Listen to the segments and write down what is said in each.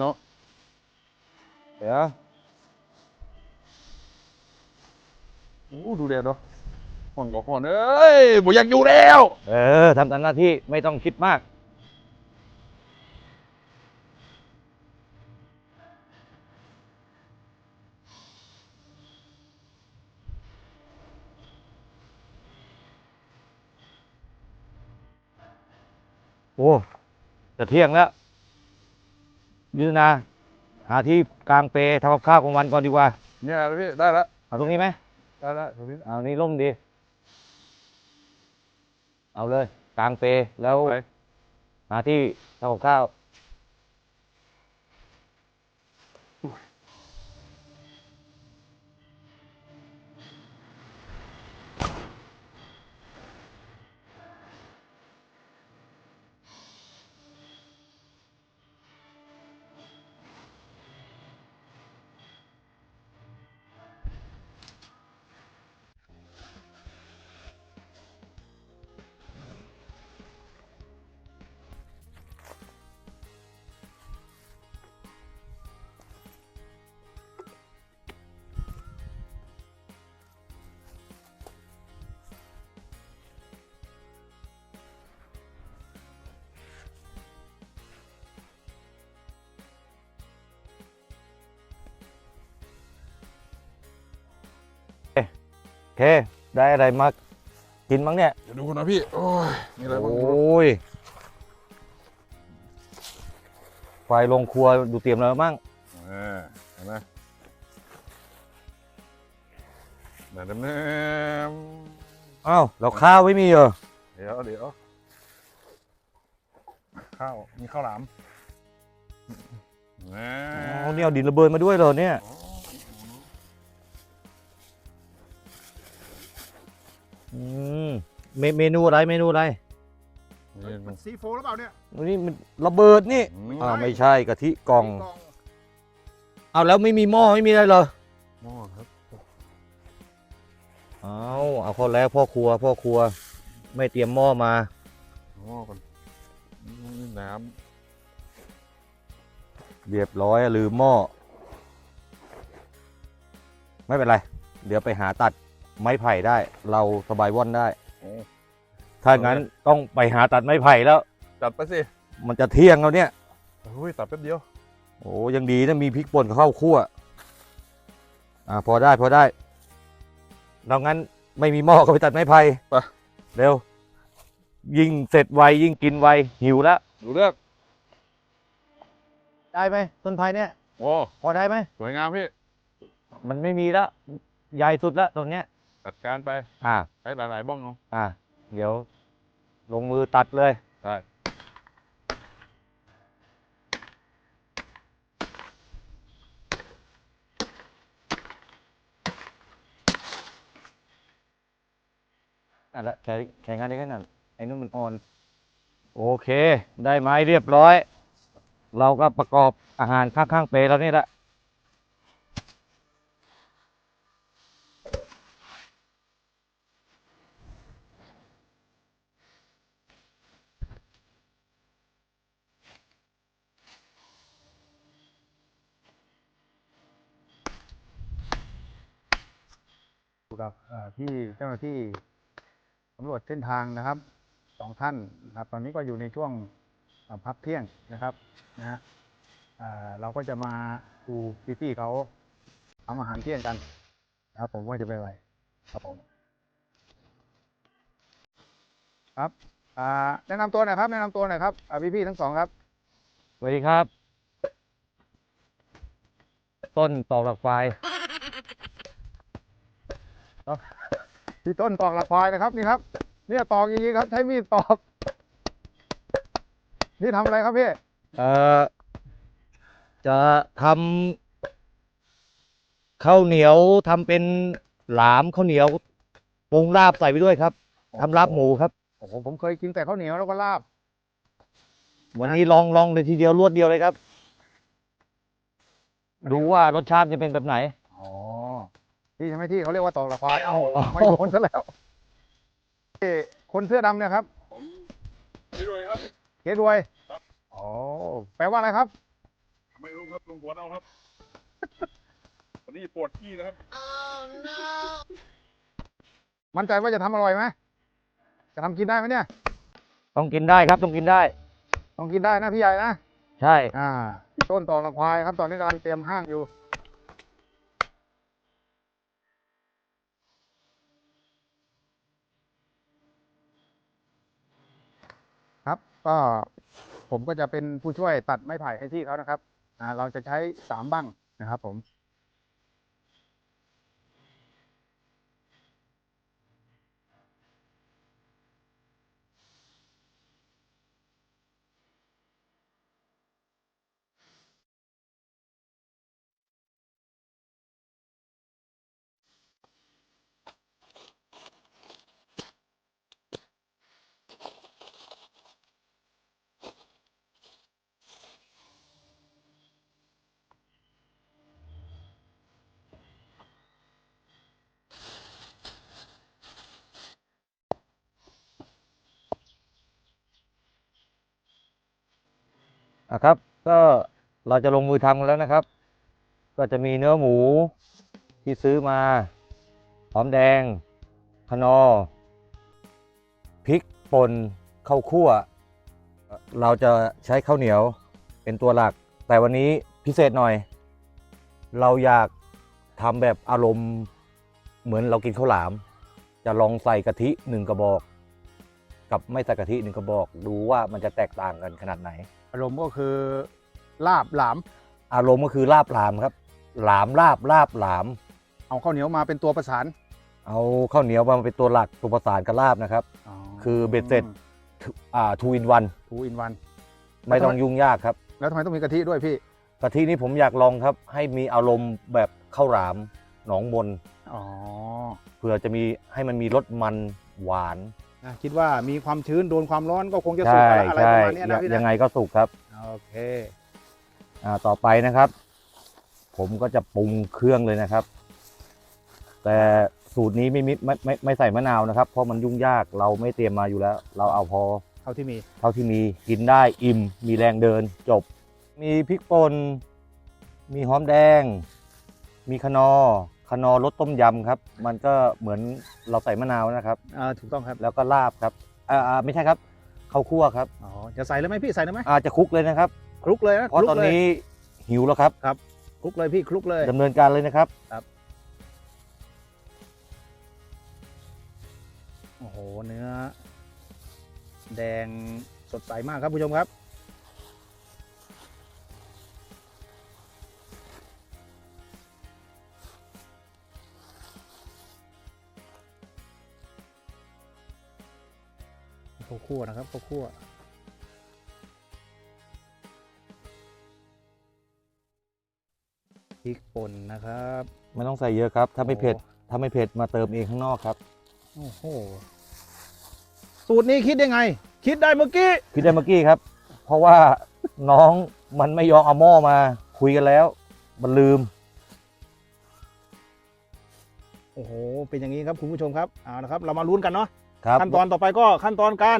เนาะเดี๋ยวโอ้ดูเด็ดเนาะห่อนก็ห่อนเอ้ยบ่อยากอยู่แล้ว เออทำตามหน้าที่ไม่ต้องคิดมาก โอ้จะเที่ยงแล้ว ยืนนาหาที่กลางเปรทำกับข้าวกลางวันก่อนดีกว่า เนี่ยพี่ได้ละเอาตรงนี้ไหมได้ละตรงนี้เอานี่ร่มดี เอาเลย กลางเปรแล้วไปหาที่ทำกับข้าว เค ได้อะไรมากินบ้างเนี่ย เดี๋ยวดูก่อนนะพี่ โอ้ยมีอะไรโอบ้างดู้ยไฟลงครัวดูเตรียมแล้วมั้งอ่าเห็นไหมเดี๋ยวเดี๋ยวอ้าวเราข้าวไม่มีเหรอ เดี๋ยวเดี๋ยวข้าว มีข้าวหลามอ่าอ๋อเนี่ยเอาดินระเบิดมาด้วยเหรอเนี่ยอื มเมเมนูอะไรเมนูอะไรนี่มันซีโฟหรือเปล่าเนี่ยนี่มันระเบิดนี่อืมอ่าวไม่ใช่กะทิกล่องกล่องเอาแล้วไม่มีหม้อไม่มีอะไรเหรอหม้อครับเอาเอาพอแล้วพ่อครัว พ่อครัว ไม่เตรียมหม้อมา หม้อก่อนนี่น้เรียบร้อยลืมหม้อไม่เป็นไร เดี๋ยวไปหาตัด ไม้ไผ่ได้ เราสบายว่อนได้ำโอ้ถ้างั้นต้องไปหาตัดไม้ไผ่แล้วจัดไปสิมันจะเที่ยงแล้วเนี่ยโอ้ยตัดแป๊บเดียว โอ้ยังดีนะมีพริกป่นกับข้าวคั่วอ่าพอได้พอได้เรางั้นไม่มีหม้อก็ไปตัดไม้ไผ่ไปเร็ว ยิ่งเสร็จไวยิ่งกินไวหิวแล้วดูเลือก ได้ไหมต้นไผ่เนี่ยโอ้พอได้ไหมสวยงามพี่ มันไม่มีแล้ว ใหญ่สุดแล้วตรงเนี้ย จัดการไปอ่า ใช้หลายๆบ้องเอาอ่า เดี๋ยว ลงมือตัดเลยได้นั่นแหละแข่งแข่งงานได้แค่นั้นไอ้นู่นมันอ่อน โอเค ได้ไม้เรียบร้อย เราก็ประกอบอาหารข้างๆเปรย์เรานี่แหละ กับที่เจ้าหน้าที่ตำรวจเส้นทางนะครับสองท่านนะครับ ตอนนี้ก็อยู่ในช่วงพักเที่ยงนะครับนะเราก็จะมาดูพี่ๆเขาทำอาหารเที่ยงกันนะครับ ผมว่าจะไปนอะไรครับผมครับแนะนำตัวหน่อยครับ แนะนำตัวหน่อยครับพี่ๆทั้งสองครับสวัสดีครับ ต้นตอกหลักไฟ พี่ต้นตอกหลักควายนะครับนี่ครับ เนี่ยตอกอย่างนี้ครับ ใช้มีดตอก นี่ทำอะไรครับพี่เอ่อจะทำข้าวเหนียวทำเป็นหลามข้าวเหนียวปรุงลาบใส่ไปด้วยครับทำลาบหมูครับโอ้โหผมเคยกินแต่ข้าวเหนียวแล้วก็ลาบ วันนี้ลองลองเลยทีเดียวรวดเดียวเลยครับ ดูว่ารสชาติจะเป็นแบบไหนอ๋อ ที่ใช่ไหมที่เขาเรียกว่าตอกละควายเอ้าไม่โดนซะแล้วเอ้คนเสื้อดำเนี่ยครับพี่รวยครับเกรดรวยอ๋อแปลว่าอะไรครับ ไม่ครับลุงหัวเอาครับวันนี้ปวดขี้นะครับมั่นใจว่าจะทำอร่อยไหมจะทำกินได้ไหมเนี่ย ต้องกินได้ครับต้องกินได้ ต้องกินได้นะพี่ใหญ่นะ ใช่ อ่า ต้นต่อละควายครับ ตอนนี้กำลังเตรียมห้างอยู่ ครับ ก็ผมก็จะเป็นผู้ช่วยตัดไม้ไผ่ให้ที่เขานะครับเราจะใช้สามบั้งนะครับผม อะครับ ก็เราจะลงมือทำกันแล้วนะครับ ก็จะมีเนื้อหมูที่ซื้อมา หอมแดงคนอพริกป่นข้าวคั่ว เราจะใช้ข้าวเหนียวเป็นตัวหลัก แต่วันนี้พิเศษหน่อย เราอยากทำแบบอารมณ์เหมือนเรากินข้าวหลาม จะลองใส่กะทิหนึ่งกระบอก กับไม่ใส่กะทิหนึ่งกระบอก ดูว่ามันจะแตกต่างกันขนาดไหน อารมณ์ก็คือลาบหลาม อารมณ์ก็คือลาบหลามครับ หลามลาบลาบหลาม เอาข้าวเหนียวมาเป็นตัวประสานเอาข้าวเหนียวมาเป็นตัวหลักตัวประสานกับลาบนะครับ คือเบ็ดเสร็จอ่าทูอินวันทูอินวันไม่ต้องยุ่งยากครับ แล้วทำไมต้องมีกะทิด้วยพี่กะทินี้ผมอยากลองครับ ให้มีอารมณ์แบบข้าวหลามหนองมนอ๋อเพื่อจะมีให้มันมีรสมันหวาน นะคิดว่ามีความชื้นโดนความร้อนก็คงจะสุกใช่อะไรใช่ประมาณเนี้ยนะพี่ยังนะไงก็สุกครับโอเคอ่าต่อไปนะครับ ผมก็จะปรุงเครื่องเลยนะครับ แต่สูตรนี้ไม่มิไม่ไม่ไม่ใส่มะนาวนะครับ เพราะมันยุ่งยากเราไม่เตรียมมาอยู่แล้ว เราเอาพอ เท่าที่มีเท่าที่มีกินได้อิ่ม มีแรงเดินจบ มีพริกป่นมีหอมแดง มีขนอข นอรสต้มยำครับ มันก็เหมือนเราใส่มะนาวนะครับ อ่าถูกต้องครับแล้วก็ลาบครับอ่าอ่าไม่ใช่ครับข้าวคั่วครับอ๋อจะใส่เลยไหมพี่ใส่เลยไหมอาจจะคลุกเลยนะครับ คลุกเลยนะเพราะคลุกตอนเลยนี้หิวแล้วครับคลุกเลยพี่คลุกเลย ดำเนินการเลยนะครับ โอ้โหเนื้อ แดงสดใสมากครับผู้ชมครับ ข้าวคั่วนะครับข้าวคั่วพริกป่นนะครับไม่ต้องใส่เยอะครับ ถ้าไม่เผ็ดโอ้ถ้าไม่เผ็ดมาเติมเองข้างนอกครับ โอ้โหสูตรนี้คิดยังไง คิดได้เมื่อกี้ คิดได้เมื่อกี้ครับ เพราะว่าน้องมันไม่ยอมเอาหม้อมาคุยกันแล้ว มันลืม โอ้โห เป็นอย่างนี้ครับคุณผู้ชมครับเอาละครับ เรามาลุ้นกันเนาะ ครับขั้นตอนต่อไปก็ขั้นตอนการ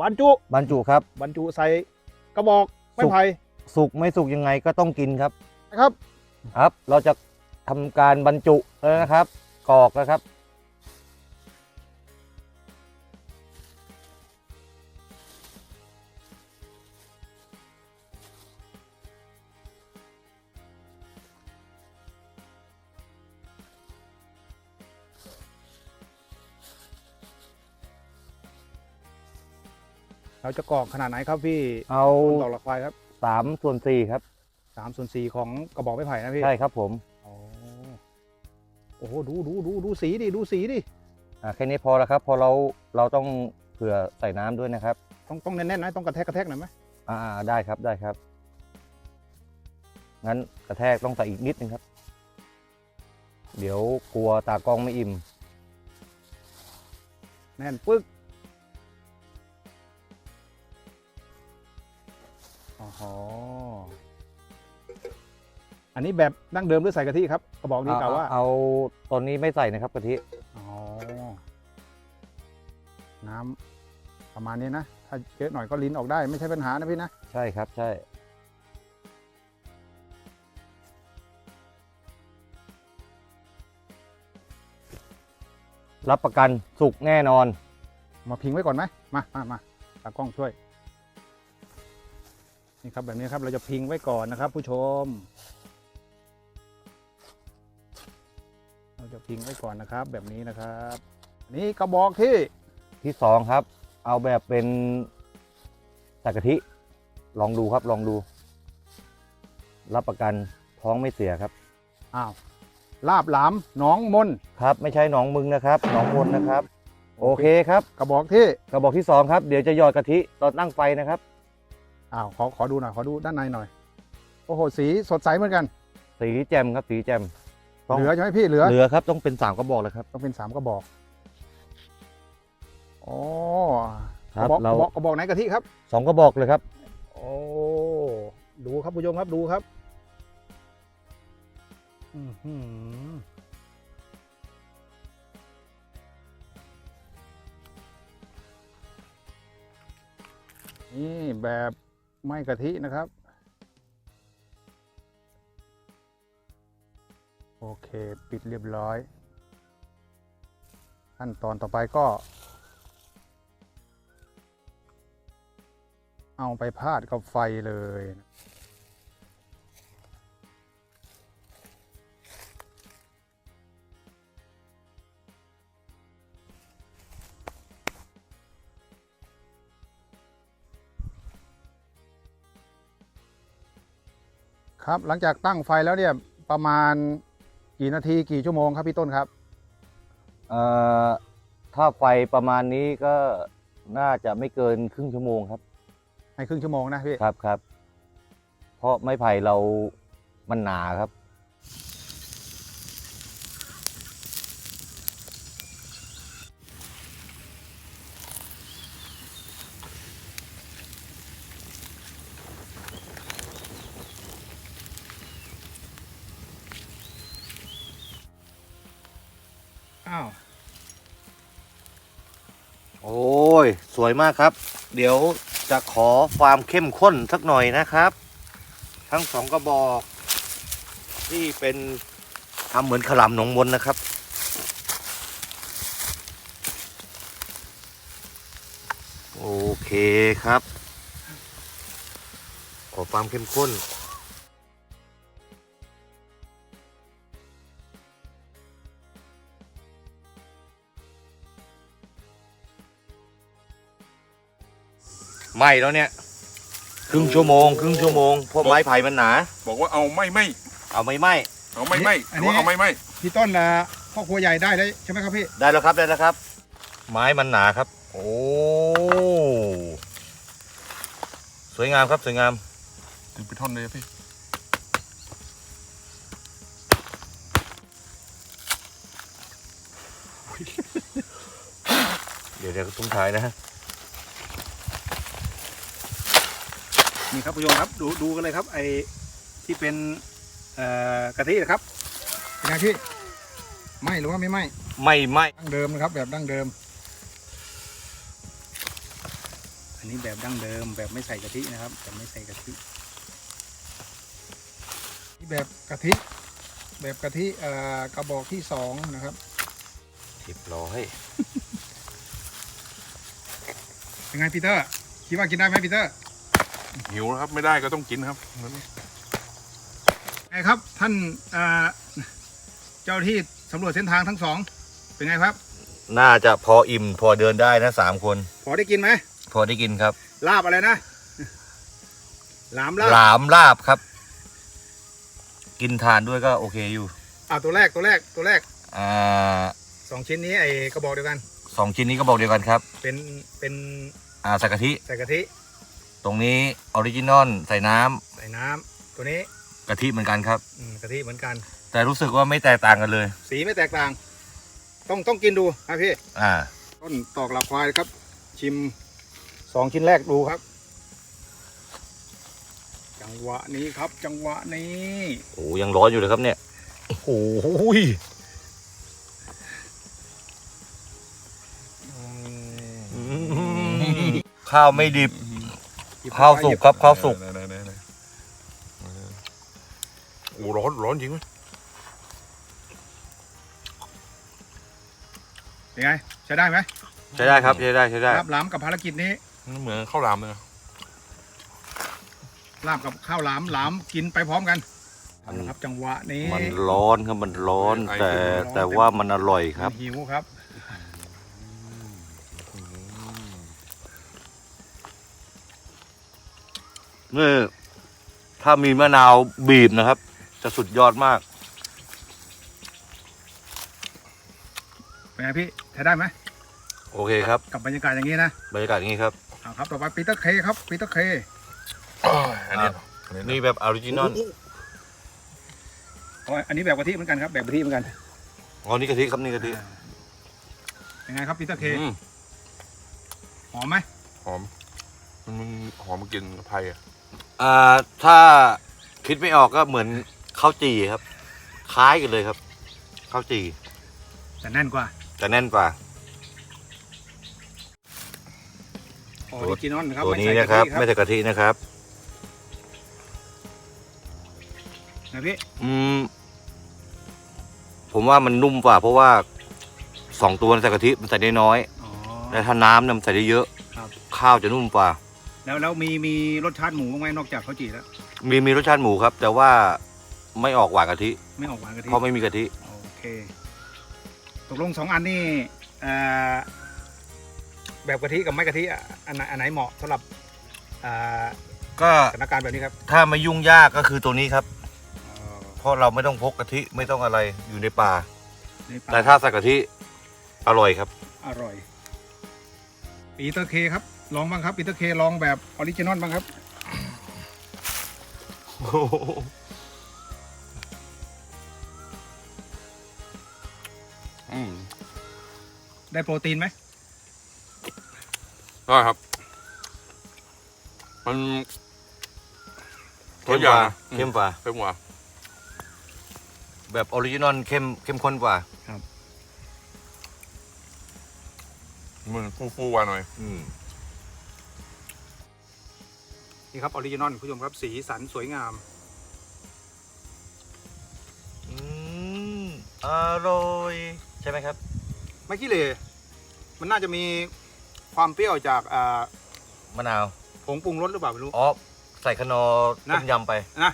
บรรจุบรรจุครับบรรจุใส่กระบอกไม้สุกไผ่สุกไม่สุกยังไงก็ต้องกินครับนะครับ ครับ เราจะทำการบรรจุแล้วนะครับกรอกนะครับ เราจะกรอกขนาดไหนครับพี่เอาต้นดอกละควายครับสามส่วนสี่ครับสามส่วนสี่ของกระบอกไม้ไผ่นะพี่ใช่ครับผมอ๋อโอ้โหดูดูดูดูสีดิดูสีดิอ่าแค่นี้พอแล้วครับ พอเราเราต้องเผื่อใส่น้ำด้วยนะครับ ต้องต้องแน่นๆนะต้องกระแทกกระแทกหน่อยไหมอ่าได้ครับได้ครับงั้นกระแทกต้องใส่อีกนิดนึงครับ เดี๋ยวกลัวตากล้องไม่อิ่ม แน่นปึ๊ก อ๋อ อันนี้แบบดั้งเดิมหรือใส่กะทิครับกระบอกนี้กล่าวว่า เอาตอนนี้ไม่ใส่นะครับกะทิ อ๋อ น้ำประมาณนี้นะ ถ้าเยอะหน่อยก็ลิ้นออกได้ไม่ใช่ปัญหานะพี่นะ ใช่ครับ ใช่ รับประกันสุกแน่นอน มาพิงไว้ก่อนไหม มามามาตากล้องช่วย นี่ครับแบบนี้ครับเราจะพิงไว้ก่อนนะครับ ผู้ชม เราจะพิงไว้ก่อนนะครับ แบบนี้นะครับ นี่กระบอกที่ที่สองครับ เอาแบบเป็นใส่กะทิลองดูครับลองดู รับประกันท้องไม่เสียครับอ้าวลาบหลามหนองมนครับ ไม่ใช่หนองมึงนะครับหนองมนนะครับ โอเคครับ กระบอกที่กระบอกที่สองครับเดี๋ยวจะหยอดกะทิตอนตั้งไฟนะครับ อ้าวขอขอดูหน่อยขอดูด้านในหน่อย โอ้โหสีสดใสเหมือนกัน สีแจ่มครับสีแจ่มต้องเหลือใช่ไหมพี่เหลือเหลือครับต้องเป็นสามกระบอกเลยครับ ต้องเป็นสามกระบอกโอ้คกรับระบอกกเราระบอกกระบอกไหนกะทิครับ สองกระบอกเลยครับโอ้ดูครับผู้ชมครับดูครับอื้อหือนี่แบบ ไม่กะทินะครับ โอเคปิดเรียบร้อย ขั้นตอนต่อไปก็ เอาไปพาดกับไฟเลย ครับ หลังจากตั้งไฟแล้วเนี่ยประมาณกี่นาทีกี่ชั่วโมงครับพี่ต้นครับเอ่อถ้าไฟประมาณนี้ก็น่าจะไม่เกินครึ่งชั่วโมงครับ ให้ครึ่งชั่วโมงนะพี่ครับครับ เพราะไม้ไผ่เรามันหนาครับ อ้าวโอ้ย สวยมากครับ เดี๋ยวจะขอความเข้มข้นสักหน่อยนะครับ ทั้งสองกระบอก ที่เป็นทำเหมือนขลำหนองมนนะครับ โอเคครับ ขอความเข้มข้น ไหม้แล้วเนี่ย ครึ่งชั่วโมง ครึ่งชั่วโมงเพราะไม้ไผ่มันหนา บอกว่าเอาไม่ไม่เอาไม่ไหม้เอาไม่ไม่อันนี้หรือว่าเอาไม่ไม่พี่ต้นนะพ่อครัวใหญ่ได้เลยใช่ไหมครับพี่ได้แล้วครับได้แล้วครับ ไม้มันหนาครับ โอ้สวยงามครับสวยงามถึงไปท่อนเลยอะพี่เดี๋ยวเดี๋ยวตุ้งท้ายนะฮะ นี่ครับผู้ชมครับดูดูกันเลยครับ ไอ้ที่เป็นเอ่อกะทินะครับเป็นไงพี่ไหมหรือว่าไม่ไหมไม่ไหม้ดั้งเดิมนะครับ แบบดั้งเดิม อันนี้แบบดั้งเดิม แบบไม่ใส่กะทินะครับแบบไม่ใส่กะทินี่แบบกะทิ แบบกะทิเอ่อกระบอกที่สองนะครับสิบร้อยเป็นไงพีเตอร์คิดว่ากินได้ไหมพีเตอร์ หิวแล้วครับไม่ได้ก็ต้องกินครับงั้นไงครับท่านเอ่อเจ้าที่สำรวจเส้นทางทั้งสองเป็นไงครับ น่าจะพออิ่มพอเดินได้นะสามคน พอได้กินไหมพอได้กินครับ ลาบอะไรนะหลามลาบหลามลาบครับ กินทานด้วยก็โอเคอยู่อ่าตัวแรกตัวแรกตัวแรกอ่าสองชิ้นนี้ไอ้กระบอกเดียวกันสองชิ้นนี้ก็บอกเดียวกันครับ เป็นเป็นอ่าใส่กะทิใส่กะทิ ตรงนี้ออริจินอลใส่น้ำใส่น้ำตัวนี้กะทิเหมือนกันครับ อืมกะทิเหมือนกัน แต่รู้สึกว่าไม่แตกต่างกันเลย สีไม่แตกต่าง ต้องต้องกินดูครับพี่ อ่า ต้นตอกหลับควายครับ ชิมสองชิ้นแรกดูครับ จังหวะนี้ครับ จังหวะนี้โอ้ยังร้อนอยู่เลยครับเนี่ย โอ้โหยอืมข้าวไม่ดิบ ข้าวสุกครับข้าวสุกไหนไหนไหนไหนโอ้ร้อนร้อนจริงไหมเป็นไงใช้ได้ไหมใช้ได้ครับใช้ได้ใช้ได้ครับหลามกับภารกิจนี้เหมือนข้าวหลามเลยลาบกับข้าวหลามหลามกินไปพร้อมกันเอาละครับจังหวะนี้มันร้อนครับมันร้อนแต่แต่ว่ามันอร่อยครับหิวครับ นี่ถ้ามีมะนาวบีบนะครับ จะสุดยอดมากเป็นไงพี่ใช้ได้ไหมโอเคครับกับบรรยากาศอย่างนี้นะบรรยากาศอย่างนี้ครับเอาครับต่อไปปีเตอร์เคครับปีเตอร์เคอันนี้อันนี้นี่แบบออริจินอลอ๋ออันนี้แบบกะทิเหมือนกันครับ แบบกะทิเหมือนกันอ๋อนี่กะทิครับนี่กะทิยังไงครับปีเตอร์เคอืมหอมไหมหอม มันมันหอมกลินไผ่อะ อ่าถ้าคิดไม่ออกก็เหมือนข้าวจี่ครับ คล้ายกันเลยครับข้าวจี่แต่แน่นกว่าแต่แน่นกว่า ออริจินอลนะครับตัวไม่นี้ใส่นะกะครัทิบครับ ไม่ใช่กะทินะครับ นะพี่อืม ผมว่ามันนุ่มกว่า เพราะว่าสองตัวใส่กะทิมันใส่ได้น้อย อ๋อ แต่ถ้าน้ำเนี่ยมันใส่ได้เยอะ ครับ ข้าวจะนุ่มกว่า แล้วแล้วมีมีรสชาติหมูบ้างไหมนอกจากข้าวจี่แล้ว มีมีรสชาติหมูครับ แต่ว่าไม่ออกหวานกะทิไม่ออกหวานกะทิเพราะไม่มีกะทิโอเค ตกลงสองอันนี่เอ่อแบบกะทิกับไม่กะทิอะอันไหนอันไหนเหมาะสำหรับอ่าก็สถานการณ์แบบนี้ครับถ้าไม่ยุ่งยากก็คือตัวนี้ครับ เพราะเราไม่ต้องพกกะทิไม่ต้องอะไรอยู่ในป่า ในป่าแต่ถ้าใส่กะทิอร่อยครับ อร่อย ปีเตอร์เคครับ ลองบ้างครับปีเตอร์เคลองแบบออริจินอลบ้างครับอืมได้โปรตีนไหมได้ครับ มันเข้มตัวอกย่างว่านะเข้มกว่าเข้มกว่า แบบออริจินอลเข้มเข้มข้นกว่ามันฟูฟูๆกว่าหน่อย อืม นี่ครับออริจินอลคุณผู้ชมครับสีสันสวยงาม อืมอร่อยใช่ไหมครับ ไม่ขี้เหร่มันน่าจะมีความเปรี้ยวจากอ่ามะนาวผงปรุงรสหรือเปล่าไม่รู้ อ๋อใส่ขนอนะต้มยำไปนะ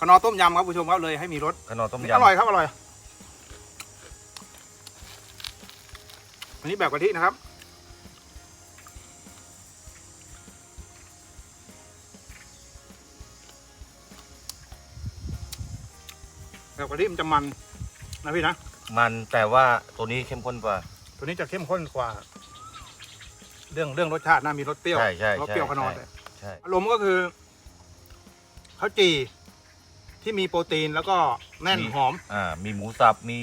ขนอต้มยำครับคุณผู้ชมครับเลยให้มีรสขนอต้มนี่ยำอร่อยครับอร่อย อันนี้แบบกะทินะครับ แบบกะทิมันจะมันนะพี่นะ มันแต่ว่าตัวนี้เข้มข้นกว่า ตัวนี้จะเข้มข้นกว่า เรื่องเรื่องรสชาติน่ามีรสเปรี้ยวใช่ใช่รสเปรี้ยวใช่ขนอใช่ใช่อารมณ์ก็คือข้าวจี่ที่มีโปรตีนแล้วก็แน่นหอม อ่า มีหมูสับมี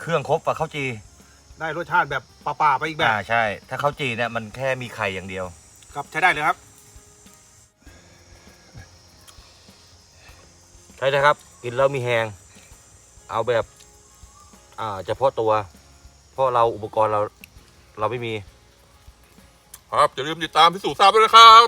เครื่องครบกับข้าวจี ได้รสชาติแบบป่าๆไปอีกแบบ อ่าใช่ ถ้าข้าวจีเนี่ยมันแค่มีไข่อย่างเดียว ครับใช้ได้เลยครับ ใช่นะครับ กินแล้วมีแหงเอาแบบอ่าเฉพาะตัว เพราะเราอุปกรณ์เราเราไม่มี ครับอย่าลืมติดตามพิสูจน์ทราบด้วยนะครับ